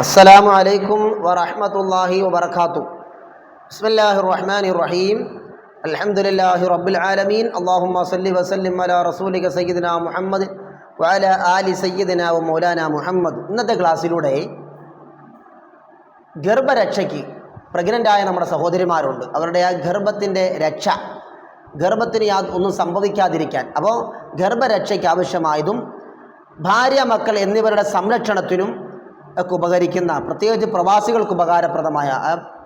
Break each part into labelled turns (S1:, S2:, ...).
S1: അസ്സലാമു അലൈക്കും വറഹമത്തല്ലാഹി വബർക്കാത്തു ബിസ്മില്ലാഹി റഹ്മാനി റഹീം അലഹമുല്ലാഹി റബ്ബുൽ ആലമീൻ. അള്ളാഹുമ്മ സല്ലി വസല്ലിം അല റസൂലിക സയ്യിദിന മുഹമ്മദ് വല ആലി സയ്യിദിന വ മൗലാന മുഹമ്മദ്. ഇന്നത്തെ ക്ലാസ്സിലൂടെ ഗർഭരക്ഷയ്ക്ക് പ്രഗ്നന്റായ നമ്മുടെ സഹോദരിമാരുണ്ട്. അവരുടെ ആ ഗർഭത്തിന്റെ രക്ഷ ഗർഭത്തിന് യാ ഒന്നും സംഭവിക്കാതിരിക്കാൻ. അപ്പോൾ ഗർഭരക്ഷയ്ക്ക് ആവശ്യമായതും ഭാര്യ മക്കൾ എന്നിവരുടെ സംരക്ഷണത്തിനും ഒക്കെ ഉപകരിക്കുന്ന പ്രത്യേകിച്ച് പ്രവാസികൾക്ക് ഉപകാരപ്രദമായ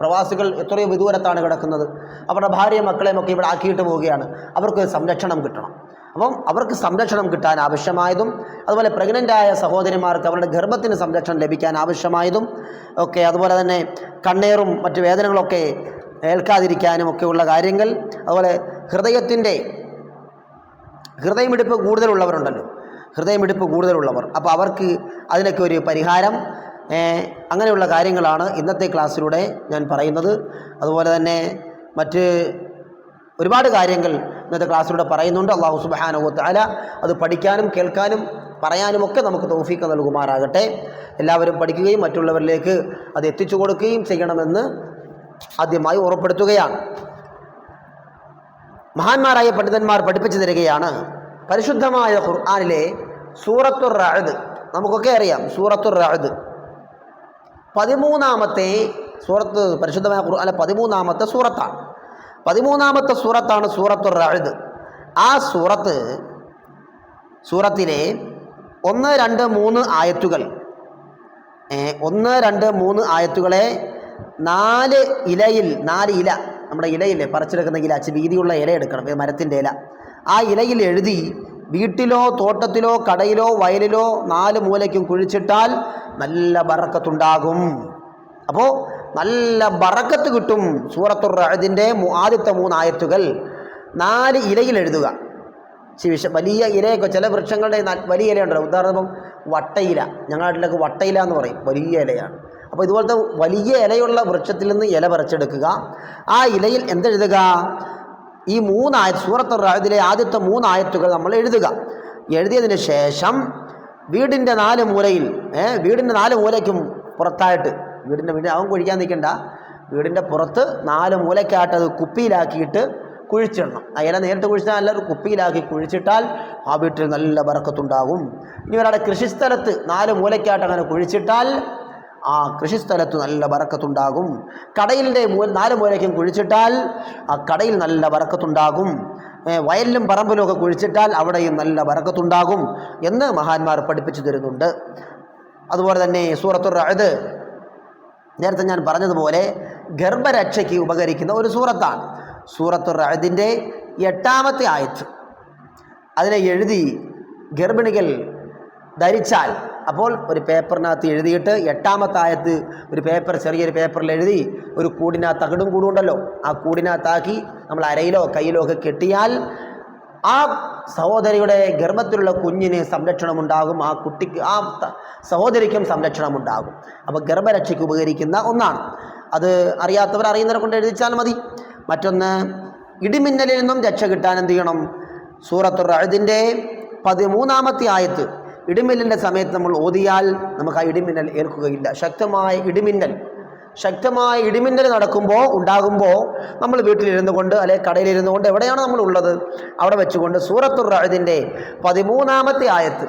S1: പ്രവാസികൾ എത്രയോ വിദൂരത്താണ് കിടക്കുന്നത്. അവരുടെ ഭാര്യ മക്കളെയും ഒക്കെ ഇവിടെ ആക്കിയിട്ട് പോവുകയാണ്. അവർക്ക് സംരക്ഷണം കിട്ടണം. അപ്പം അവർക്ക് സംരക്ഷണം കിട്ടാൻ ആവശ്യമായതും അതുപോലെ പ്രഗ്നന്റായ സഹോദരിമാർക്ക് അവരുടെ ഗർഭത്തിന് സംരക്ഷണം ലഭിക്കാൻ ആവശ്യമായതും ഒക്കെ അതുപോലെ തന്നെ കണ്ണേറും മറ്റ് വേദനകളൊക്കെ ഏൽക്കാതിരിക്കാനും ഒക്കെയുള്ള കാര്യങ്ങൾ അതുപോലെ ഹൃദയത്തിന്റെ ഹൃദയമിടിപ്പ് കൂടുതലുള്ളവരുണ്ടല്ലോ. ഹൃദയമിടിപ്പ് കൂടുതലുള്ളവർ. അപ്പോൾ അവർക്ക് അതിനൊക്കെ ഒരു പരിഹാരം അങ്ങനെയുള്ള കാര്യങ്ങളാണ് ഇന്നത്തെ ക്ലാസ്സിലൂടെ ഞാൻ പറയുന്നത്. അതുപോലെ തന്നെ മറ്റ് ഒരുപാട് കാര്യങ്ങൾ ഇന്നത്തെ ക്ലാസ്സിലൂടെ പറയുന്നുണ്ട്. അള്ളാഹു സുബാനുവത്ത് അല അത് പഠിക്കാനും കേൾക്കാനും പറയാനുമൊക്കെ നമുക്ക് തോഫീക്ക് നൽകുമാറാകട്ടെ. എല്ലാവരും പഠിക്കുകയും മറ്റുള്ളവരിലേക്ക് അത് എത്തിച്ചു കൊടുക്കുകയും ചെയ്യണമെന്ന് ആദ്യമായി ഉറപ്പെടുത്തുകയാണ്. മഹാന്മാരായ പണ്ഡിതന്മാർ പഠിപ്പിച്ചു തരികയാണ് പരിശുദ്ധമായ ഖുർആാനിലെ സൂറത്തുർ റഅദ് നമുക്കൊക്കെ അറിയാം സൂറത്തുർ റഅദ് പതിമൂന്നാമത്തെ സൂറത്ത് പരിശുദ്ധമായ അല്ല പതിമൂന്നാമത്തെ സൂറത്താണ്. പതിമൂന്നാമത്തെ സൂറത്താണ് സൂറത്തുർ റഅദ് ആ സൂറത്ത് സൂറത്തിലെ ഒന്ന് രണ്ട് മൂന്ന് ആയത്തുകൾ. ഒന്ന് രണ്ട് മൂന്ന് ആയത്തുകളെ നാല് ഇലയിൽ നാല് ഇല നമ്മുടെ ഇലയില്ലേ പറിച്ചെടുക്കുന്ന ഇല വീതിയുള്ള ഇല എടുക്കണം മരത്തിന്റെ ഇല. ആ ഇലയിൽ എഴുതി വീട്ടിലോ തോട്ടത്തിലോ കടയിലോ വയലിലോ നാല് മൂലയ്ക്കും കുഴിച്ചിട്ടാൽ നല്ല ബറക്കത്തുണ്ടാകും. അപ്പോൾ നല്ല ബറക്കത്ത് കിട്ടും സൂറത്തുർ റഹദിന്റെ ആദ്യത്തെ മൂന്നായത്തുകൾ നാല് ഇലയിൽ എഴുതുക. വിഷ വലിയ ഇലയൊക്കെ ചില വൃക്ഷങ്ങളുടെ വലിയ ഇലയുണ്ടല്ലോ. ഉദാഹരണം വട്ടയില. ഞങ്ങളുടെ നാട്ടിലൊക്കെ വട്ടയില എന്ന് പറയും. വലിയ ഇലയാണ്. അപ്പോൾ ഇതുപോലത്തെ വലിയ ഇലയുള്ള വൃക്ഷത്തിൽ നിന്ന് ഇല പറിച്ചെടുക്കുക. ആ ഇലയിൽ എന്തെഴുതുക? ഈ മൂന്നായ സൂറത്ത് റായതിലെ ആദ്യത്തെ മൂന്നായത്തുകൾ നമ്മൾ എഴുതുക. എഴുതിയതിന് ശേഷം വീടിന്റെ നാല് മൂലയിൽ വീടിന്റെ നാല് മൂലയ്ക്കും പുറത്തായിട്ട് വീടിന്റെ വീട് അവൻ കുഴിക്കാൻ നിൽക്കണ്ട. വീടിന്റെ പുറത്ത് നാല് മൂലയ്ക്കായിട്ട് അത് കുപ്പിയിലാക്കിയിട്ട് കുഴിച്ചിടണം. അതിനെ നേരിട്ട് കുഴിച്ചാൽ അല്ല ഒരു കുപ്പിയിലാക്കി കുഴിച്ചിട്ടാൽ ആ വീട്ടിൽ നല്ല ബറക്കത്തുണ്ടാകും ഇനി ഒരാളുടെ കൃഷിസ്ഥലത്ത് നാല് മൂലയ്ക്കായിട്ട് അങ്ങനെ കുഴിച്ചിട്ടാൽ ആ കൃഷിസ്ഥലത്ത് നല്ല വറക്കത്തുണ്ടാകും. കടയിലെ മൂ നാല് മൂലയ്ക്കും കുഴിച്ചിട്ടാൽ ആ കടയിൽ നല്ല വറക്കത്തുണ്ടാകും. വയലിലും പറമ്പിലും ഒക്കെ കുഴിച്ചിട്ടാൽ അവിടെയും നല്ല വറക്കത്തുണ്ടാകും എന്ന് മഹാന്മാർ പഠിപ്പിച്ചു തരുന്നുണ്ട്. അതുപോലെ തന്നെ സൂറത്തുർ റഅദ് നേരത്തെ ഞാൻ പറഞ്ഞതുപോലെ ഗർഭരക്ഷയ്ക്ക് ഉപകരിക്കുന്ന ഒരു സൂറത്താണ്. സൂറത്തുർ അതിന്റെ എട്ടാമത്തെ ആയത്ത്. അതിനെ എഴുതി ഗർഭിണികൾ ധരിച്ചാൽ. അപ്പോൾ ഒരു പേപ്പറിനകത്ത് എഴുതിയിട്ട് എട്ടാമത്തെ ആയത്ത് ഒരു പേപ്പർ ചെറിയൊരു പേപ്പറിൽ എഴുതി ഒരു കൂടിനകത്ത് തകിടും കൂടുണ്ടല്ലോ ആ കൂടിനകത്താക്കി നമ്മൾ അരയിലോ കയ്യിലോ ഒക്കെ കെട്ടിയാൽ ആ സഹോദരിയുടെ ഗർഭത്തിലുള്ള കുഞ്ഞിന് സംരക്ഷണം ഉണ്ടാകും ആ കുട്ടിക്ക് ആ സഹോദരിക്കും സംരക്ഷണം ഉണ്ടാകും അപ്പോൾ ഗർഭരക്ഷയ്ക്ക് ഉപകരിക്കുന്ന ഒന്നാണ്. അത് അറിയാത്തവർ അറിയുന്നവരെ കൊണ്ട് എഴുതിച്ചാൽ മതി. മറ്റൊന്ന് ഇടിമിന്നലിൽ നിന്നും രക്ഷ കിട്ടാൻ എന്ത് ചെയ്യണം? സൂറത്തുറ റഅദിന്റെ പതിമൂന്നാമത്തെ ആയത്ത് ഇടിമിന്നലിന്റെ സമയത്ത് നമ്മൾ ഓതിയാൽ നമുക്ക് ആ ഇടിമിന്നൽ ഏൽക്കുകയില്ല. ശക്തമായ ഇടിമിന്നൽ. ശക്തമായ ഇടിമിന്നൽ നടക്കുമ്പോൾ ഉണ്ടാകുമ്പോൾ നമ്മൾ വീട്ടിലിരുന്നു കൊണ്ട് അല്ലെങ്കിൽ കടയിലിരുന്നു കൊണ്ട് എവിടെയാണ് നമ്മൾ ഉള്ളത്? അവിടെ വെച്ചുകൊണ്ട് സൂറത്തുർ റഹദിന്റെ പതിമൂന്നാമത്തെ ആയത്ത്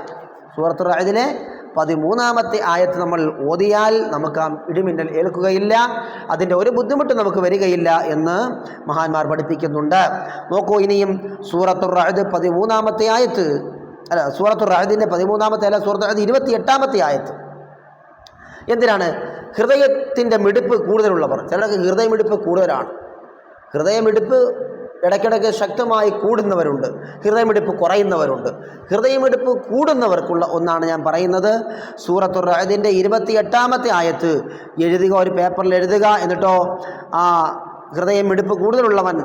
S1: സൂറത്തുർ റഹദിലെ പതിമൂന്നാമത്തെ ആയത്ത് നമ്മൾ ഓതിയാൽ നമുക്ക് ആ ഇടിമിന്നൽ ഏൽക്കുകയില്ല. അതിന്റെ ഒരു ബുദ്ധിമുട്ട് നമുക്ക് വരികയില്ല എന്ന് മഹാന്മാർ പഠിപ്പിക്കുന്നുണ്ട്. നോക്കൂ ഇനിയും സൂറത്തുർ റഅദ് പതിമൂന്നാമത്തെ ആയത്ത്. അല്ല സൂറത്തുർ റഹദിന്റെ പതിമൂന്നാമത്തെ അല്ല സൂറത്ത് റഹദ് ഇരുപത്തി എട്ടാമത്തെ ആയത്ത്. എന്തിനാണ്? ഹൃദയത്തിന്റെ മിടുപ്പ് കൂടുതലുള്ളവർ. ചിലർക്ക് ഹൃദയമിടിപ്പ് കൂടുതലാണ്. ഹൃദയമിടിപ്പ് ഇടയ്ക്കിടയ്ക്ക് ശക്തമായി കൂടുന്നവരുണ്ട്. ഹൃദയമിടിപ്പ് കുറയുന്നവരുണ്ട്. ഹൃദയമിടിപ്പ് കൂടുന്നവർക്കുള്ള ഒന്നാണ് ഞാൻ പറയുന്നത്. സൂറത്തുർ റഹദിന്റെ ഇരുപത്തി എട്ടാമത്തെ ആയത്ത്. എഴുതുക ഒരു പേപ്പറിൽ എഴുതുക എന്നിട്ടോ ആ ഹൃദയമിടിപ്പ് കൂടുതലുള്ളവൻ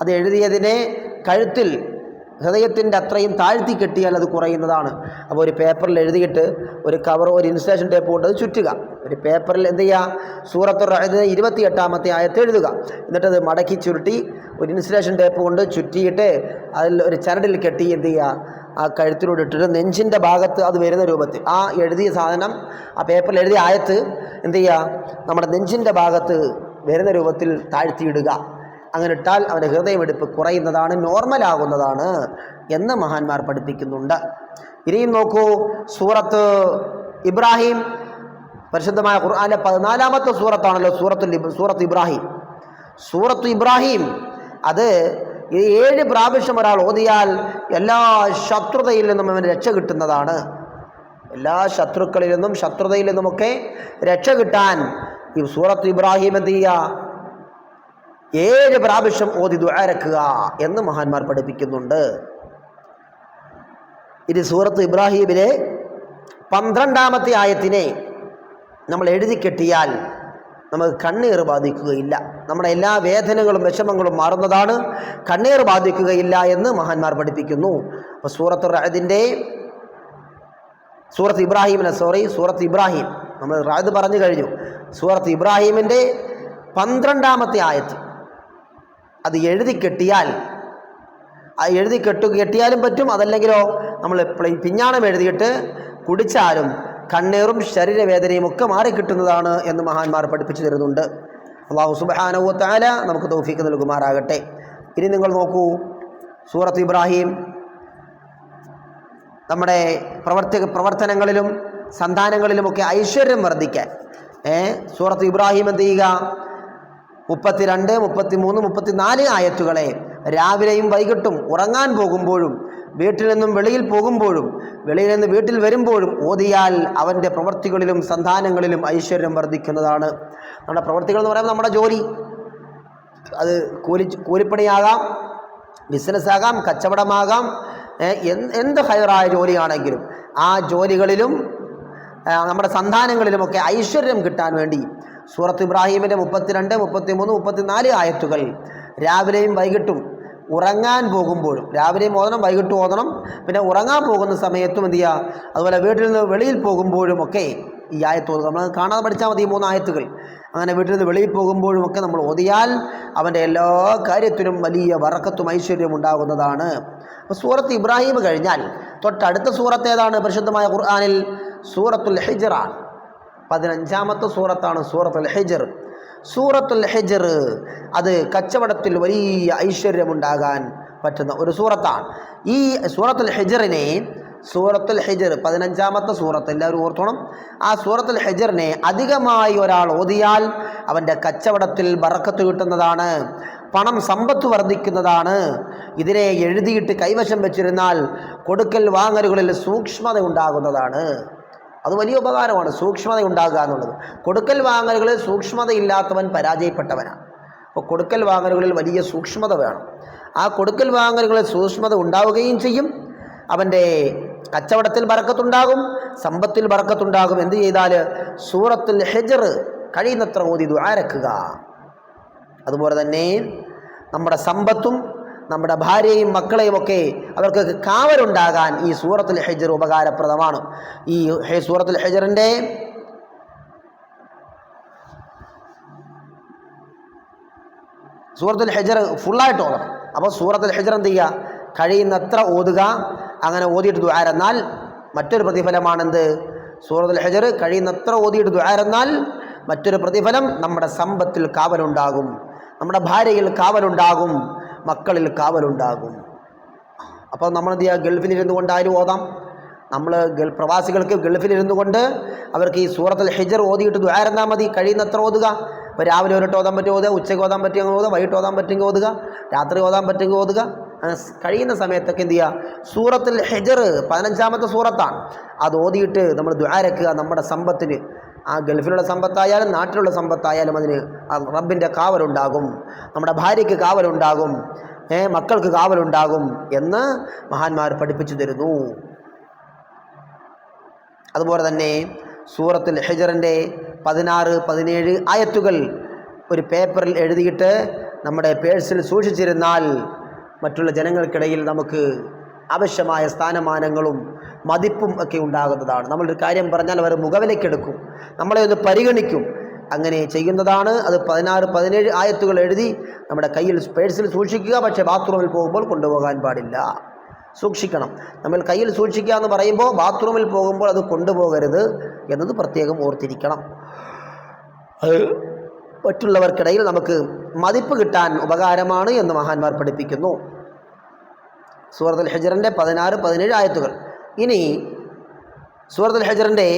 S1: അത് എഴുതിയതിനെ കഴുത്തിൽ ഹൃദയത്തിന്റെ അത്രയും താഴ്ത്തി കെട്ടിയാൽ അത് കുറയുന്നതാണ്. അപ്പോൾ ഒരു പേപ്പറിൽ എഴുതിയിട്ട് ഒരു കവർ ഒരു ഇൻസ്റ്റേഷൻ ടേപ്പ് കൊണ്ട് അത് ചുറ്റുക. ഒരു പേപ്പറിൽ എന്ത് ചെയ്യുക? സൂറത്തു റഅദ് ഇരുപത്തി എട്ടാമത്തെ ആയത്ത് എഴുതുക. എന്നിട്ടത് മടക്കി ചുരുട്ടി ഒരു ഇൻസ്റ്റേഷൻ ടേപ്പ് കൊണ്ട് ചുറ്റിയിട്ട് അതിൽ ഒരു ചരടിൽ കെട്ടി എന്ത് ചെയ്യുക? ആ കഴുത്തിലൂടെ ഇട്ടിട്ട് നെഞ്ചിന്റെ ഭാഗത്ത് അത് വരുന്ന രൂപത്തിൽ. ആ എഴുതിയ സാധനം ആ പേപ്പറിൽ എഴുതിയ ആയത്ത് എന്ത് ചെയ്യുക? നമ്മുടെ നെഞ്ചിന്റെ ഭാഗത്ത് വരുന്ന രൂപത്തിൽ താഴ്ത്തിയിടുക. അങ്ങനെ ഇട്ടാൽ അവന്റെ ഹൃദയമെടുപ്പ് കുറയുന്നതാണ് നോർമലാകുന്നതാണ് എന്ന് മഹാന്മാർ പഠിപ്പിക്കുന്നുണ്ട്. ഇനിയും നോക്കൂ സൂറത്ത് ഇബ്രാഹിം പരിശുദ്ധമായ ഖുർആാന്റെ പതിനാലാമത്തെ സൂറത്താണല്ലോ സൂറത്തുൽ സൂറത്ത് ഇബ്രാഹിം. സൂറത്ത് ഇബ്രാഹിം അത് ഈ ഏഴ് പ്രാവശ്യം ഒരാൾ ഓതിയാൽ എല്ലാ ശത്രുതയിൽ നിന്നും അവന് രക്ഷ കിട്ടുന്നതാണ്. എല്ലാ ശത്രുക്കളിൽ നിന്നും ശത്രുതയിൽ നിന്നുമൊക്കെ രക്ഷ കിട്ടാൻ ഈ സൂറത്ത് ഇബ്രാഹിം എന്ത് ചെയ്യുക? ഏഴ് പ്രാവശ്യം ഓതി ദുആരക്കുക എന്ന് മഹാന്മാർ പഠിപ്പിക്കുന്നുണ്ട്. ഇത് സൂറത്ത് ഇബ്രാഹീമിലെ പന്ത്രണ്ടാമത്തെ ആയത്തിനെ നമ്മൾ എഴുതി കെട്ടിയാൽ നമുക്ക് കണ്ണീർ ബാധിക്കുകയില്ല. നമ്മുടെ എല്ലാ വേദനകളും വിഷമങ്ങളും മാറുന്നതാണ്. കണ്ണീർ ബാധിക്കുകയില്ല എന്ന് മഹാന്മാർ പഠിപ്പിക്കുന്നു. അപ്പോൾ സൂറത്ത് റഹദിന്റെ സൂറത്ത് ഇബ്രാഹിമിനെ സോറി സൂറത്ത് ഇബ്രാഹിം. നമ്മൾ റഅദ് പറഞ്ഞു കഴിഞ്ഞു. സൂറത്ത് ഇബ്രാഹിമിന്റെ പന്ത്രണ്ടാമത്തെ ആയത്ത്. അത് എഴുതി കെട്ടിയാൽ. ആ എഴുതി കെട്ടു കെട്ടിയാലും പറ്റും. അതല്ലെങ്കിലോ നമ്മൾ പിഞ്ഞാണം എഴുതിയിട്ട് കുടിച്ചാലും കണ്ണീറും ശരീരവേദനയും ഒക്കെ മാറിക്കിട്ടുന്നതാണ് എന്ന് മഹാന്മാർ പഠിപ്പിച്ചു തരുന്നുണ്ട്. അള്ളാഹു സുബാനവത്താല നമുക്ക് തൗഫീക്ക് നൽകുമാറാകട്ടെ. ഇനി നിങ്ങൾ നോക്കൂ സൂറത്ത് ഇബ്രാഹിം നമ്മുടെ പ്രവർത്തി പ്രവർത്തനങ്ങളിലും സന്താനങ്ങളിലുമൊക്കെ ഐശ്വര്യം വർദ്ധിക്കാൻ. സൂറത്ത് ഇബ്രാഹിം എന്ത് ചെയ്യുക? മുപ്പത്തിരണ്ട് മുപ്പത്തിമൂന്ന് മുപ്പത്തിനാല് ആയത്തുകളെ രാവിലെയും വൈകിട്ടും ഉറങ്ങാൻ പോകുമ്പോഴും വീട്ടിൽ നിന്നും വെളിയിൽ പോകുമ്പോഴും വെളിയിൽ നിന്ന് വീട്ടിൽ വരുമ്പോഴും ഓതിയാൽ അവന്റെ പ്രവൃത്തികളിലും സന്താനങ്ങളിലും ഐശ്വര്യം വർദ്ധിക്കുന്നതാണ്. നമ്മുടെ പ്രവൃത്തികൾ എന്ന് പറയുമ്പോൾ നമ്മുടെ ജോലി. അത് കൂലി കൂലിപ്പണിയാകാം ബിസിനസ്സാകാം കച്ചവടമാകാം എന്ത് ഹയറായ ജോലിയാണെങ്കിലും ആ ജോലികളിലും നമ്മുടെ സന്താനങ്ങളിലുമൊക്കെ ഐശ്വര്യം കിട്ടാൻ വേണ്ടി സൂറത്ത് ഇബ്രാഹിമിന്റെ മുപ്പത്തിരണ്ട് മുപ്പത്തിമൂന്ന് മുപ്പത്തിനാല് ആയത്തുകൾ രാവിലെയും വൈകിട്ടും ഉറങ്ങാൻ പോകുമ്പോഴും രാവിലെയും ഓതണം വൈകിട്ടും ഓതണം പിന്നെ ഉറങ്ങാൻ പോകുന്ന സമയത്തും എന്ത് ചെയ്യുക? അതുപോലെ വീട്ടിൽ നിന്ന് വെളിയിൽ പോകുമ്പോഴും ഒക്കെ ഈ ആയത്ത് ഓതുക. നമ്മൾ കാണാതെ പഠിച്ചാൽ മതി ഈ മൂന്ന് ആയത്തുകൾ. അങ്ങനെ വീട്ടിൽ നിന്ന് വെളിയിൽ പോകുമ്പോഴും ഒക്കെ നമ്മൾ ഓതിയാൽ അവന്റെ എല്ലാ കാര്യത്തിനും വലിയ വറക്കത്തും ഐശ്വര്യവും ഉണ്ടാകുന്നതാണ്. അപ്പോൾ സൂറത്ത് ഇബ്രാഹിം കഴിഞ്ഞാൽ തൊട്ടടുത്ത സൂറത്ത് ഏതാണ്? പരിശുദ്ധമായ ഖുർആാനിൽ സൂറത്തുൽ ഹിജറാണ് പതിനഞ്ചാമത്തെ സൂറത്താണ് സൂറത്തുൽ ഹിജർ. സൂറത്തുൽ ഹിജർ അത് കച്ചവടത്തിൽ വലിയ ഐശ്വര്യമുണ്ടാകാൻ പറ്റുന്ന ഒരു സൂറത്താണ്. ഈ സൂറത്തുൽ ഹിജറിനെ സൂറത്തുൽ ഹിജർ പതിനഞ്ചാമത്തെ സൂറത്ത് എല്ലാവരും ഓർത്തോണം. ആ സൂറത്തുൽ ഹിജറിനെ അധികമായി ഒരാൾ ഓതിയാൽ അവന്റെ കച്ചവടത്തിൽ ബറക്കത്ത് കിട്ടുന്നതാണ് പണം സമ്പത്ത് വർദ്ധിക്കുന്നതാണ്. ഇതിനെ എഴുതിയിട്ട് കൈവശം വെച്ചിരുന്നാൽ കൊടുക്കൽ വാങ്ങലുകളിൽ സൂക്ഷ്മത ഉണ്ടാകുന്നതാണ് അത് വലിയ ഉപകാരമാണ് സൂക്ഷ്മത ഉണ്ടാകുക എന്നുള്ളത്. കൊടുക്കൽ വാങ്ങലുകളിൽ സൂക്ഷ്മതയില്ലാത്തവൻ പരാജയപ്പെട്ടവനാണ് അപ്പോൾ കൊടുക്കൽ വാങ്ങലുകളിൽ വലിയ സൂക്ഷ്മത വേണം. ആ കൊടുക്കൽ വാങ്ങലുകളിൽ സൂക്ഷ്മത ഉണ്ടാവുകയും ചെയ്യും. അവന്റെ കച്ചവടത്തിൽ ബറക്കത്തുണ്ടാകും. സമ്പത്തിൽ ബറക്കത്തുണ്ടാകും. എന്ത് ചെയ്താൽ സൂറത്തുൽ ഹെജർ കഴിയുന്നത്ര ഓതി ദ്വാരക്കുക അതുപോലെ തന്നെ നമ്മുടെ സമ്പത്തും നമ്മുടെ ഭാര്യയും മക്കളെയും ഒക്കെ അവർക്ക് കാവലുണ്ടാകാൻ ഈ സൂറത്തുൽ ഹെജർ ഉപകാരപ്രദമാണ്. ഈ സൂറത്തുൽ ഹെജറിന്റെ സൂറത്തുൽ ഹെജർ ഫുള്ളായിട്ട് ഓതണം. അപ്പോൾ സൂറത്തുൽ ഹെജർ എന്ത് ചെയ്യുക? കഴിയുന്നത്ര ഓതുക അങ്ങനെ ഓതിയിട്ട് ദ്വാരെന്നാൽ മറ്റൊരു പ്രതിഫലമാണെന്ത്? സൂറത്തുൽ ഹെജർ കഴിയുന്നത്ര ഓതിയിട്ട് ദ്വാരെന്നാൽ മറ്റൊരു പ്രതിഫലം നമ്മുടെ സമ്പത്തിൽ കാവലുണ്ടാകും. നമ്മുടെ ഭാര്യയിൽ കാവലുണ്ടാകും. മക്കളിൽ കാവലുണ്ടാകും. അപ്പോൾ നമ്മൾ എന്ത് ചെയ്യുക? ഗൾഫിലിരുന്നു കൊണ്ടായാലും ഓതാം? നമ്മൾ ഗൾ പ്രവാസികൾക്ക് ഗൾഫിലിരുന്നു കൊണ്ട് അവർക്ക് ഈ സൂറത്തിൽ ഹിജർ ഓതിയിട്ട് ദ്വാരന്നാൽ മതി. കഴിയുന്നത്ര ഓതുക. അപ്പോൾ രാവിലെ ഒരിട്ട് ഓതാൻ പറ്റും ഓതുക? ഉച്ചയ്ക്ക് ഓതാൻ പറ്റുമെങ്കിൽ ഓതുക? വൈകിട്ട് ഓതാൻ പറ്റുമെങ്കിൽ ഓതുക. രാത്രി ഓതാൻ പറ്റുമെങ്കിൽ ഓതുക. കഴിയുന്ന സമയത്തൊക്കെ എന്ത് ചെയ്യുക സൂറത്തിൽ ഹിജർ പതിനഞ്ചാമത്തെ സൂറത്താണ്. അത് ഓതിയിട്ട് നമ്മൾ ദ്വാരക്കുക നമ്മുടെ സമ്പത്തിന് ആ ഗൾഫിലുള്ള സമ്പത്തായാലും നാട്ടിലുള്ള സമ്പത്തായാലും അതിന് റബ്ബിന്റെ കാവലുണ്ടാകും. നമ്മുടെ ഭാര്യയ്ക്ക് കാവലുണ്ടാകും. മക്കൾക്ക് കാവലുണ്ടാകും എന്ന് മഹാന്മാർ പഠിപ്പിച്ചു തരുന്നു. അതുപോലെ തന്നെ സൂറത്തിൽ ഹെജറിന്റെ പതിനാറ് പതിനേഴ് ആയത്തുകൾ ഒരു പേപ്പറിൽ എഴുതിയിട്ട് നമ്മുടെ പേഴ്സിൽ സൂക്ഷിച്ചിരുന്നാൽ മറ്റുള്ള ജനങ്ങൾക്കിടയിൽ നമുക്ക് ആവശ്യമായ സ്ഥാനമാനങ്ങളും മതിപ്പും ഒക്കെ ഉണ്ടാകുന്നതാണ്. നമ്മളൊരു കാര്യം പറഞ്ഞാൽ അവർ മുഖവിലേക്കെടുക്കും നമ്മളെ ഒന്ന് പരിഗണിക്കും. അങ്ങനെ ചെയ്യുന്നതാണ്. അത് പതിനാറ് പതിനേഴ് ആയത്തുകൾ എഴുതി നമ്മുടെ കയ്യിൽ പേഴ്സിൽ സൂക്ഷിക്കുക. പക്ഷേ ബാത്റൂമിൽ പോകുമ്പോൾ കൊണ്ടുപോകാൻ പാടില്ല. സൂക്ഷിക്കണം. നമ്മൾ കയ്യിൽ സൂക്ഷിക്കുക എന്ന് പറയുമ്പോൾ ബാത്റൂമിൽ പോകുമ്പോൾ അത് കൊണ്ടുപോകരുത് എന്നത് പ്രത്യേകം ഓർത്തിരിക്കണം. അത് മറ്റുള്ളവർക്കിടയിൽ നമുക്ക് മതിപ്പ് കിട്ടാൻ ഉപകാരമാണ് എന്ന് മഹാന്മാർ പഠിപ്പിക്കുന്നു. സൂറത്തുൽ ഹജറിന്റെ പതിനാറ് പതിനേഴ് ആയത്തുകൾ. ഇനി സൂറത്തുൽ ഹജറിന്റെ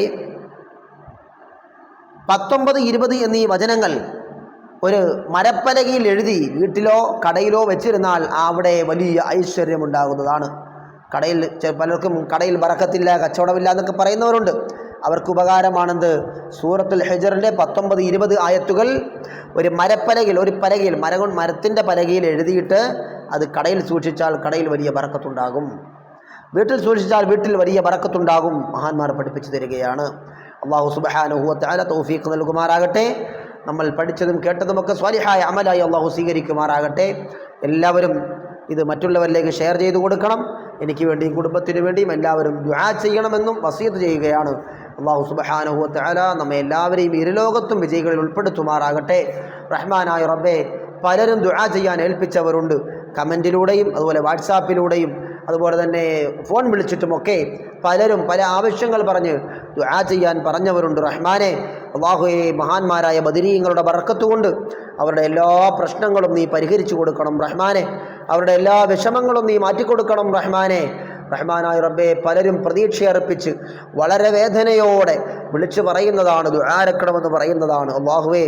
S1: പത്തൊമ്പത് ഇരുപത് എന്നീ വചനങ്ങൾ ഒരു മരപ്പലകയിൽ എഴുതി വീട്ടിലോ കടയിലോ വെച്ചിരുന്നാൽ അവിടെ വലിയ ഐശ്വര്യമുണ്ടാകുന്നതാണ്. കടയിൽ പലർക്കും കടയിൽ വറക്കത്തില്ല കച്ചവടമില്ല എന്നൊക്കെ പറയുന്നവരുണ്ട്. അവർക്ക് ഉപകാരമാണെന്ത്? സൂറത്തുൽ ഹെജറിന്റെ പത്തൊമ്പത് ഇരുപത് ആയത്തുകൾ ഒരു മരപ്പലകയിൽ ഒരു പലകയിൽ മര കൊണ്ട് മരത്തിന്റെ പലകയിൽ എഴുതിയിട്ട് അത് കടയിൽ സൂക്ഷിച്ചാൽ കടയിൽ വലിയ ബറക്കത്തുണ്ടാകും. വീട്ടിൽ സൂക്ഷിച്ചാൽ വീട്ടിൽ വലിയ ബറക്കത്തുണ്ടാകും. മഹാന്മാർ പഠിപ്പിച്ചു തരികയാണ്. അള്ളാഹു സുബഹാനുഹുവത്താല തൗഫീഖ് നൽകുമാറാകട്ടെ. നമ്മൾ പഠിച്ചതും കേട്ടതുമൊക്കെ സ്വാലിഹായ അമലായി അള്ളാഹു സ്വീകരിക്കുമാറാകട്ടെ. എല്ലാവരും ഇത് മറ്റുള്ളവരിലേക്ക് ഷെയർ ചെയ്തു കൊടുക്കണം. എനിക്ക് വേണ്ടിയും കുടുംബത്തിന് വേണ്ടിയും എല്ലാവരും ദുആ ചെയ്യണമെന്നും വസീത് ചെയ്യുകയാണ്. അള്ളാഹു സുബഹാനുഹുവത്താല നമ്മെ എല്ലാവരെയും ഇരുലോകത്തും വിജയികളിൽ ഉൾപ്പെടുത്തുമാറാകട്ടെ. റഹ്മാനായ റബ്ബെ പലരും ദുആ ചെയ്യാൻ ഏൽപ്പിച്ചവരുണ്ട്. കമന്റിലൂടെയും അതുപോലെ വാട്സാപ്പിലൂടെയും അതുപോലെ തന്നെ ഫോൺ വിളിച്ചിട്ടുമൊക്കെ പലരും പല ആവശ്യങ്ങൾ പറഞ്ഞ് ദുആ ചെയ്യാൻ പറഞ്ഞവരുണ്ട്. റഹ്മാനെ അള്ളാഹുയെ മഹാന്മാരായ ബദിരീയങ്ങളുടെ വറക്കത്തുകൊണ്ട് അവരുടെ എല്ലാ പ്രശ്നങ്ങളും നീ പരിഹരിച്ചു കൊടുക്കണം. റഹ്മാനെ അവരുടെ എല്ലാ വിഷമങ്ങളും നീ മാറ്റിക്കൊടുക്കണം. റഹ്മാനെ റഹ്മാനായ റബ്ബെ പലരും പ്രതീക്ഷയർപ്പിച്ച് വളരെ വേദനയോടെ വിളിച്ചു പറയുന്നതാണ് ദുആരക്കണമെന്ന് പറയുന്നതാണ്. അള്ളാഹുവേ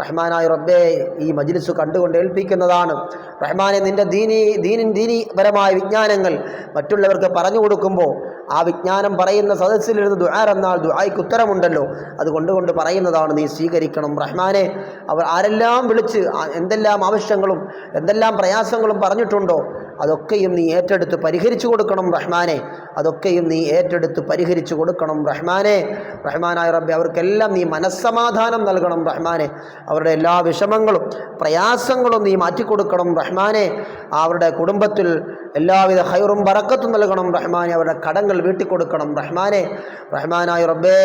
S1: റഹ്മാനായ റബ്ബെ ഈ മജ്ലിസ് കണ്ടുകൊണ്ട് ഏൽപ്പിക്കുന്നതാണ്. റഹ്മാനെ നിന്റെ ദീനി ദീനിൻ ദീനിപരമായ വിജ്ഞാനങ്ങൾ മറ്റുള്ളവർക്ക് പറഞ്ഞു കൊടുക്കുമ്പോൾ ആ വിജ്ഞാനം പറയുന്ന സദസ്സിലിരുന്ന് ദുആർ എന്നാൽ ദുആയ്ക്ക് ഉത്തരമുണ്ടല്ലോ. അത് കൊണ്ടുകൊണ്ട് പറയുന്നതാണ് നീ സ്വീകരിക്കണം. റഹ്മാനെ അവർ ആരെല്ലാം വിളിച്ച് എന്തെല്ലാം ആവശ്യങ്ങളും എന്തെല്ലാം പ്രയാസങ്ങളും പറഞ്ഞിട്ടുണ്ടോ? അതൊക്കെയും നീ ഏറ്റെടുത്ത് പരിഹരിച്ചു കൊടുക്കണം റഹ്മാനെ. അതൊക്കെയും നീ ഏറ്റെടുത്ത് പരിഹരിച്ചു കൊടുക്കണം റഹ്മാനെ. റഹ്മാനായ റബ്ബെ അവർക്കെല്ലാം നീ മനസ്സമാധാനം നൽകണം റഹ്മാനെ. അവരുടെ എല്ലാ വിഷമങ്ങളും പ്രയാസങ്ങളും നീ മാറ്റിക്കൊടുക്കണം റഹ്മാനെ. അവരുടെ കുടുംബത്തിൽ എല്ലാവിധ ഹൈറും പറക്കത്തും നൽകണം റഹ്മാനെ. അവരുടെ കടങ്ങൾ വീട്ടിക്കൊടുക്കണം റഹ്മാനെ. റഹ്മാനായ റബ്ബേ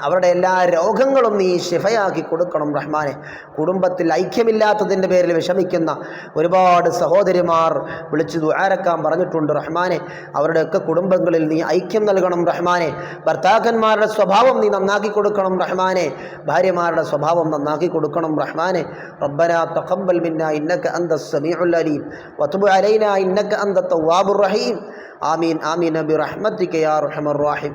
S1: അവരുടെ എല്ലാ രോഗങ്ങളും നീ ശിഫയാക്കി കൊടുക്കണം റഹ്മാനെ. കുടുംബത്തിൽ ഐക്യമില്ലാത്തതിന്റെ പേരിൽ വിഷമിക്കുന്ന ഒരുപാട് സഹോദരിമാർ വിളിച്ചു ദുആരക്കാൻ പറഞ്ഞിട്ടുണ്ട് റഹ്മാനെ. അവരുടെയൊക്കെ കുടുംബങ്ങളിൽ നീ ഐക്യം നൽകണം റഹ്മാനെ. ഭർത്താക്കന്മാരുടെ സ്വഭാവം നീ നന്നാക്കി കൊടുക്കണം റഹ്മാനെ. ഭാര്യമാരുടെ സ്വഭാവം നന്നാക്കി കൊടുക്കണം റഹ്മാനെ. റബ്ബനാ തഖബ്ബൽ മിന്ന ഇന്നക അന്ത അലീം. വതുബ് അലൈന ഇന്നക അന്ത തവ്വാബുർ റഹീം. ആമീൻ ആമീൻ ബിറഹ്മതിക യാ റഹ്മർ റഹീം.